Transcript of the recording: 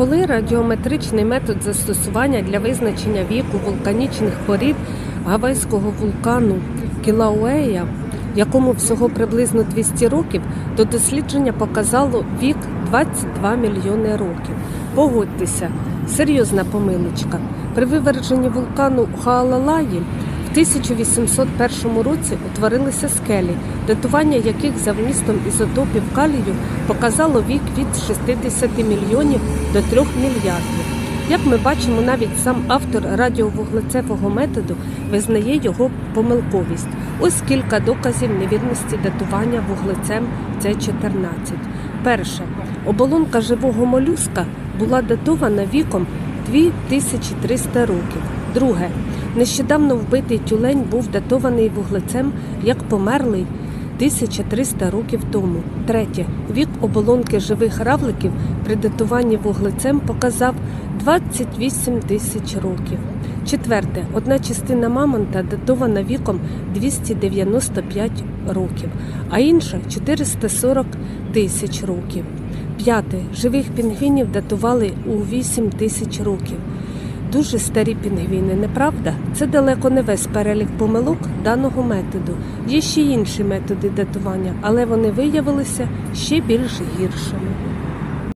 Коли радіометричний метод застосування для визначення віку вулканічних порід гавайського вулкану Кілауея, якому всього приблизно 200 років, то дослідження показало вік 22 мільйони років. Погодьтеся, серйозна помилочка. При виверженні вулкану Хаалалаї в 1801 році утворилися скелі, датування яких за вмістом ізотопів калію показало вік від 60 мільйонів до 3 мільярдів. Як ми бачимо, навіть сам автор радіовуглецевого методу визнає його помилковість. Ось кілька доказів невірності датування вуглецем С14. Перше. Оболонка живого молюска була датована віком 2300 років. Друге. Нещодавно вбитий тюлень був датований вуглецем як померлий 1300 років тому. Третє. Вік оболонки живих равликів при датуванні вуглецем показав 28 тисяч років. Четверте. Одна частина мамонта датована віком 295 років, а інша 440 тисяч років. П'яте. Живих пінгвінів датували у 8 тисяч років. Дуже старі пінгвіни, неправда? Це далеко не весь перелік помилок даного методу. Є ще інші методи датування, але вони виявилися ще більш гіршими.